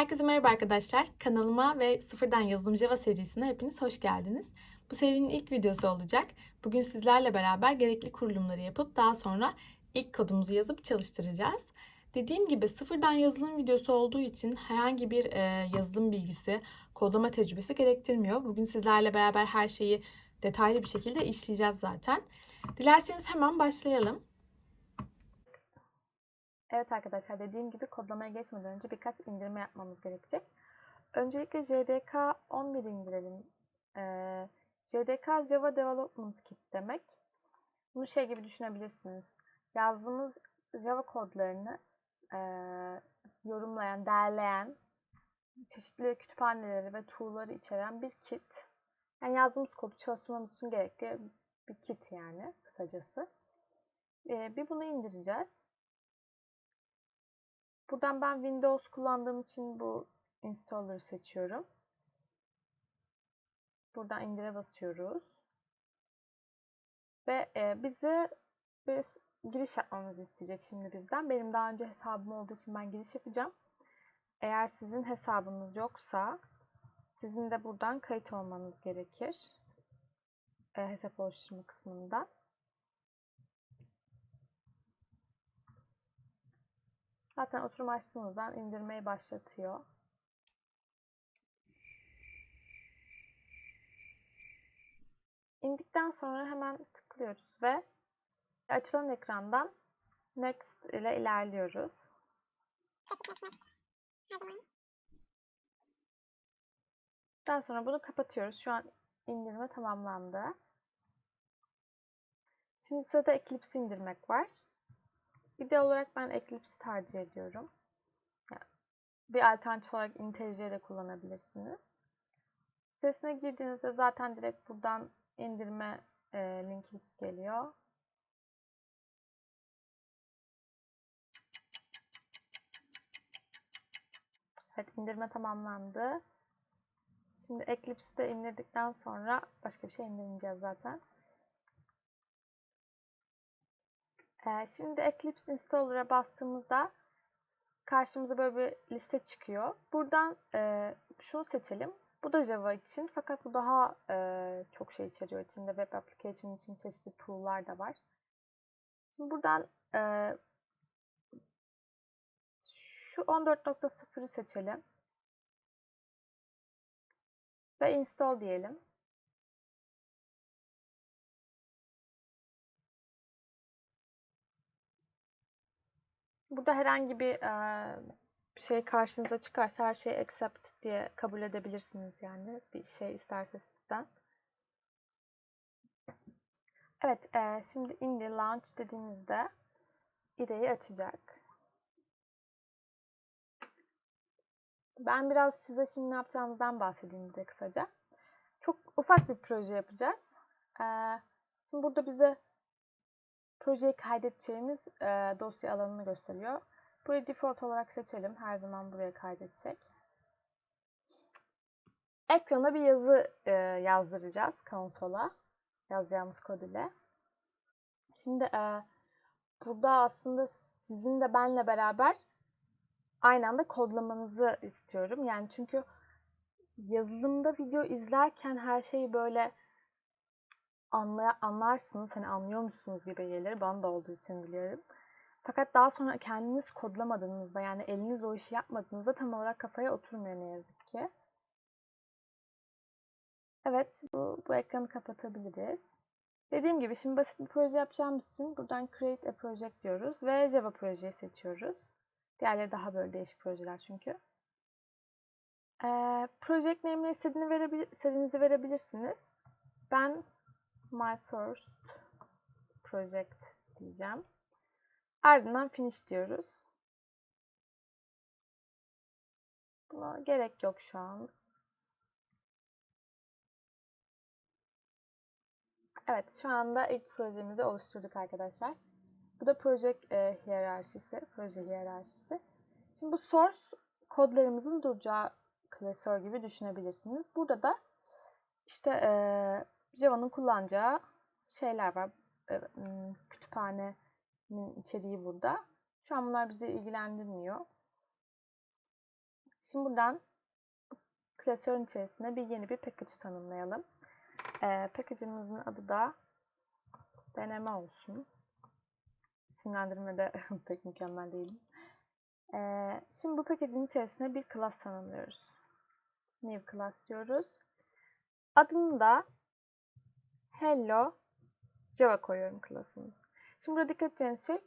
Herkese merhaba arkadaşlar. Kanalıma ve Sıfırdan Yazılım Java serisine hepiniz hoş geldiniz. Bu serinin ilk videosu olacak. Bugün sizlerle beraber gerekli kurulumları yapıp daha sonra ilk kodumuzu yazıp çalıştıracağız. Dediğim gibi sıfırdan yazılım videosu olduğu için herhangi bir e, yazılım bilgisi, kodlama tecrübesi gerektirmiyor. Bugün sizlerle beraber her şeyi detaylı bir şekilde işleyeceğiz zaten. Dilerseniz hemen başlayalım. Evet arkadaşlar dediğim gibi kodlamaya geçmeden önce birkaç indirme yapmamız gerekecek. Öncelikle JDK 11 indirelim. Ee, JDK Java Development Kit demek. Bunu şey gibi düşünebilirsiniz. Yazdığımız Java kodlarını e, yorumlayan, derleyen, çeşitli kütüphaneleri ve tool'ları içeren bir kit. Yani yazdığımız kodu çalıştırmamız için gerekli bir kit yani kısacası. Ee, bir bunu indireceğiz. Buradan ben Windows kullandığım için bu installer'ı seçiyorum. Buradan indire basıyoruz. Ve e, bizi biz giriş yapmamızı isteyecek şimdi bizden. Benim daha önce hesabım olduğu için ben giriş yapacağım. Eğer sizin hesabınız yoksa sizin de buradan kayıt olmanız gerekir. E, hesap oluşturma kısmında. Zaten oturum açtığınızdan indirmeyi başlatıyor. İndikten sonra hemen tıklıyoruz ve açılan ekrandan Next ile ilerliyoruz. Daha sonra bunu kapatıyoruz. Şu an indirme tamamlandı. Şimdi sırada Eclipse indirmek var. İde olarak ben Eclipse tercih ediyorum. bir alternatif olarak IntelliJ de kullanabilirsiniz. Sitesine girdiğinizde zaten direkt buradan indirme e, linki geliyor. Evet indirme tamamlandı. Şimdi Eclipse'i de indirdikten sonra başka bir şey indirmeyeceğiz zaten. Ee, şimdi Eclipse Installer'a bastığımızda karşımıza böyle bir liste çıkıyor. Buradan e, şunu seçelim. Bu da Java için fakat bu daha e, çok şey içeriyor. İçinde web application için çeşitli tool'lar da var. Şimdi buradan e, şu 14.0'ı seçelim. Ve install diyelim. Burada herhangi bir e, şey karşınıza çıkarsa her şeyi accept diye kabul edebilirsiniz yani bir şey isterse sizden. Evet, e, şimdi in the launch dediğimizde IDE'yi açacak. Ben biraz size şimdi ne yapacağımızdan bahsedeyim de kısaca. Çok ufak bir proje yapacağız. E, şimdi burada bize projeyi kaydedeceğimiz e, dosya alanını gösteriyor. Burayı default olarak seçelim. Her zaman buraya kaydedecek. Ekrana bir yazı e, yazdıracağız konsola. Yazacağımız kod ile. Şimdi e, burada aslında sizin de benle beraber aynı anda kodlamanızı istiyorum. Yani çünkü yazılımda video izlerken her şeyi böyle anlay anlarsınız. Hani anlıyor musunuz gibi gelir. Bana da olduğu için biliyorum. Fakat daha sonra kendiniz kodlamadığınızda yani eliniz o işi yapmadığınızda tam olarak kafaya oturmuyor ne yazık ki. Evet bu, bu ekranı kapatabiliriz. Dediğim gibi şimdi basit bir proje yapacağımız için buradan Create a Project diyoruz ve Java projeyi seçiyoruz. Diğerleri daha böyle değişik projeler çünkü. Ee, project name'ini istediğini istediğinizi verebilirsiniz. Ben my first project diyeceğim. Ardından finish diyoruz. Buna gerek yok şu an. Evet, şu anda ilk projemizi oluşturduk arkadaşlar. Bu da project e, hiyerarşisi, proje hiyerarşisi. Şimdi bu source kodlarımızın duracağı klasör gibi düşünebilirsiniz. Burada da işte e, Java'nın kullanacağı şeyler var. Kütüphanenin içeriği burada. Şu an bunlar bizi ilgilendirmiyor. Şimdi buradan klasörün içerisine bir yeni bir package tanımlayalım. Ee, adı da deneme olsun. İsimlendirmede pek mükemmel değilim. Şimdi bu package'in içerisine bir class tanımlıyoruz. New class diyoruz. Adını da Hello Java koyuyorum class'ın. Şimdi burada dikkat edeceğiniz şey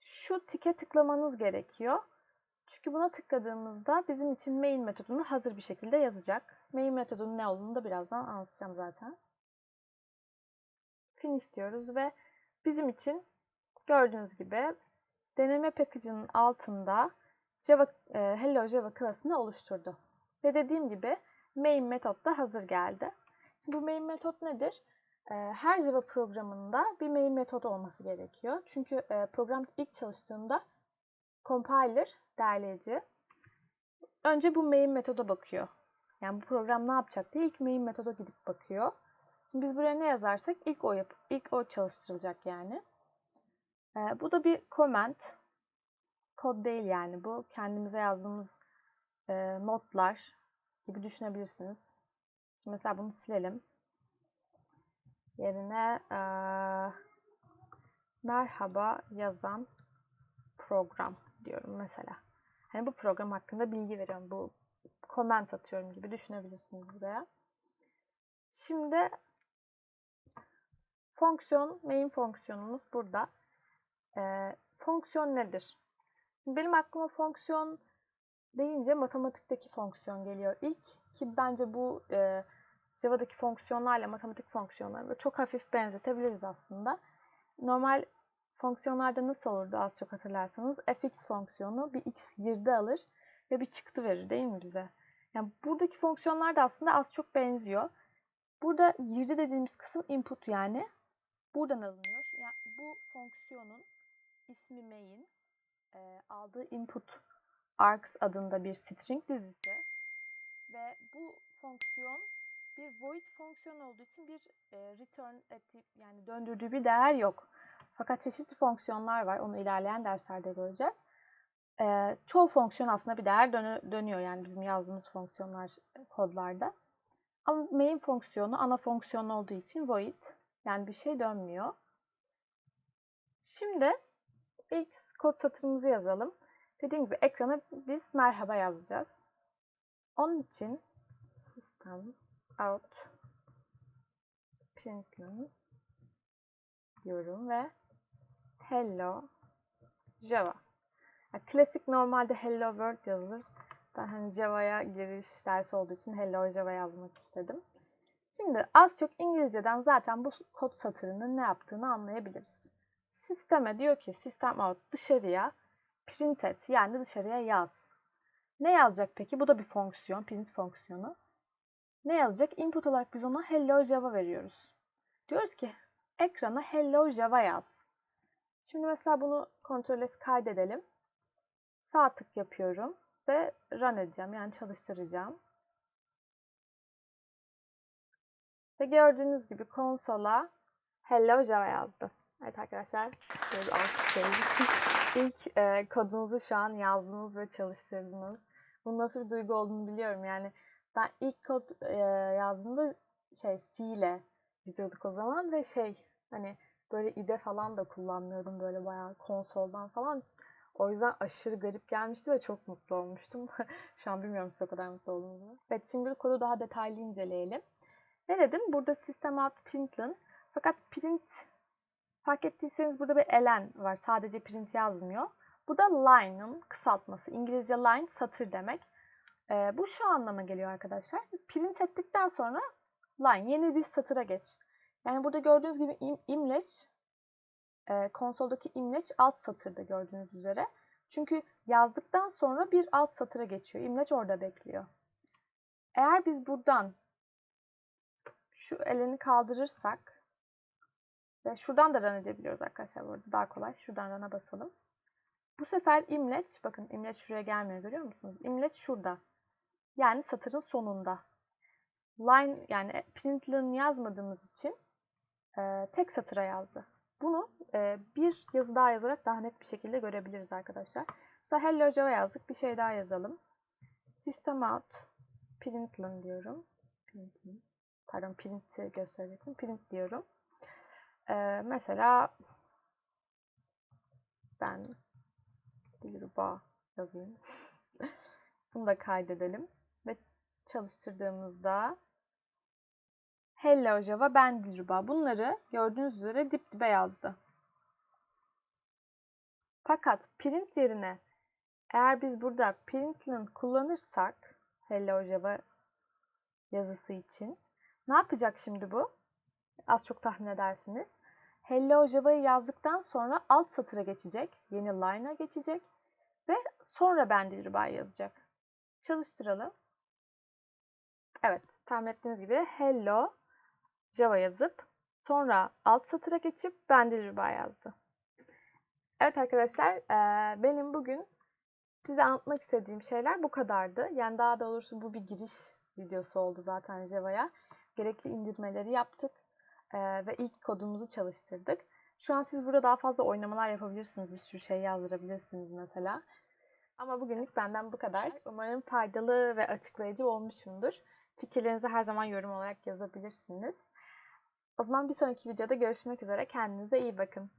şu tike tıklamanız gerekiyor. Çünkü buna tıkladığımızda bizim için main metodunu hazır bir şekilde yazacak. Main metodunun ne olduğunu da birazdan anlatacağım zaten. Finish diyoruz ve bizim için gördüğünüz gibi deneme package'ının altında Java, e, Hello Java klasını oluşturdu. Ve dediğim gibi main metot da hazır geldi. Şimdi bu main metot nedir? Her Java programında bir main metodu olması gerekiyor. Çünkü program ilk çalıştığında compiler, derleyici önce bu main metoda bakıyor. Yani bu program ne yapacak diye ilk main metoda gidip bakıyor. Şimdi biz buraya ne yazarsak ilk o yap ilk o çalıştırılacak yani. Bu da bir comment. Kod değil yani bu. Kendimize yazdığımız notlar gibi düşünebilirsiniz. Şimdi mesela bunu silelim. Yerine e, merhaba yazan program diyorum mesela. Hani bu program hakkında bilgi veriyorum. Bu comment atıyorum gibi düşünebilirsiniz buraya. Şimdi fonksiyon, main fonksiyonumuz burada. Ee, fonksiyon nedir? Benim aklıma fonksiyon deyince matematikteki fonksiyon geliyor ilk. Ki bence bu e, Java'daki fonksiyonlarla matematik fonksiyonları çok hafif benzetebiliriz aslında. Normal fonksiyonlarda nasıl olurdu az çok hatırlarsanız fx fonksiyonu bir x girdi alır ve bir çıktı verir değil mi bize? Yani buradaki fonksiyonlar da aslında az çok benziyor. Burada girdi dediğimiz kısım input yani. Buradan alınıyor. Yani bu fonksiyonun ismi main e, aldığı input args adında bir string dizisi ve bu fonksiyon bir void fonksiyon olduğu için bir e, return ettiği yani döndürdüğü bir değer yok. Fakat çeşitli fonksiyonlar var. Onu ilerleyen derslerde göreceğiz. Ee, çoğu fonksiyon aslında bir değer dönü dönüyor yani bizim yazdığımız fonksiyonlar kodlarda. Ama main fonksiyonu ana fonksiyon olduğu için void yani bir şey dönmüyor. Şimdi ilk kod satırımızı yazalım. Dediğim gibi ekrana biz merhaba yazacağız. Onun için system out println diyorum ve hello Java. Yani klasik normalde hello world yazılır. Ben hani Java'ya giriş dersi olduğu için hello Java yazmak istedim. Şimdi az çok İngilizceden zaten bu kod satırının ne yaptığını anlayabiliriz. Sisteme diyor ki sistem out dışarıya print et yani dışarıya yaz. Ne yazacak peki? Bu da bir fonksiyon, print fonksiyonu. Ne yazacak? Input olarak biz ona hello Java veriyoruz. Diyoruz ki ekrana hello Java yaz. Şimdi mesela bunu kontrol kaydedelim. Sağ tık yapıyorum ve run edeceğim yani çalıştıracağım. Ve gördüğünüz gibi konsola Hello Java yazdı. Evet arkadaşlar, alkışlayın. İlk e, kodunuzu şu an yazdınız ve çalıştırdınız. Bunun nasıl bir duygu olduğunu biliyorum. Yani ben ilk kod e, yazdığımda şey C ile yazıyorduk o zaman ve şey hani böyle IDE falan da kullanmıyordum böyle bayağı konsoldan falan. O yüzden aşırı garip gelmişti ve çok mutlu olmuştum. Şu an bilmiyorum siz o kadar mutlu oldunuz mu? Evet şimdi kodu daha detaylı inceleyelim. Ne dedim? Burada system out println. Fakat print fark ettiyseniz burada bir elen var. Sadece print yazmıyor. Bu da line'ın kısaltması. İngilizce line satır demek. Ee, bu şu anlama geliyor arkadaşlar. Print ettikten sonra line yeni bir satıra geç. Yani burada gördüğünüz gibi im imleç e, konsoldaki imleç alt satırda gördüğünüz üzere. Çünkü yazdıktan sonra bir alt satıra geçiyor. İmleç orada bekliyor. Eğer biz buradan şu elini kaldırırsak ve şuradan da run edebiliyoruz arkadaşlar. Burada daha kolay. Şuradan run'a basalım. Bu sefer imleç, bakın imleç şuraya gelmiyor görüyor musunuz? İmleç şurada. Yani satırın sonunda. Line yani println yazmadığımız için e, tek satıra yazdı. Bunu e, bir yazı daha yazarak daha net bir şekilde görebiliriz arkadaşlar. Mesela Hello Java yazdık. Bir şey daha yazalım. System out println diyorum. Println. Pardon print'i gösterecektim. Print diyorum. Ee, mesela ben Dilruba yazayım. Bunu da kaydedelim. Çalıştırdığımızda Hello Java ben Dilruba. Bunları gördüğünüz üzere dip dibe yazdı. Fakat print yerine eğer biz burada println kullanırsak Hello Java yazısı için ne yapacak şimdi bu? Az çok tahmin edersiniz. Hello Java'yı yazdıktan sonra alt satıra geçecek. Yeni line'a geçecek. Ve sonra ben Dilruba yazacak. Çalıştıralım. Evet, tahmin ettiğiniz gibi Hello Java yazıp sonra alt satıra geçip ben Dilruba yazdı. Evet arkadaşlar, benim bugün size anlatmak istediğim şeyler bu kadardı. Yani daha doğrusu bu bir giriş videosu oldu zaten Java'ya. Gerekli indirmeleri yaptık ve ilk kodumuzu çalıştırdık. Şu an siz burada daha fazla oynamalar yapabilirsiniz. Bir sürü şey yazdırabilirsiniz mesela. Ama bugünlük benden bu kadar. Umarım faydalı ve açıklayıcı olmuşumdur. Fikirlerinizi her zaman yorum olarak yazabilirsiniz. O zaman bir sonraki videoda görüşmek üzere. Kendinize iyi bakın.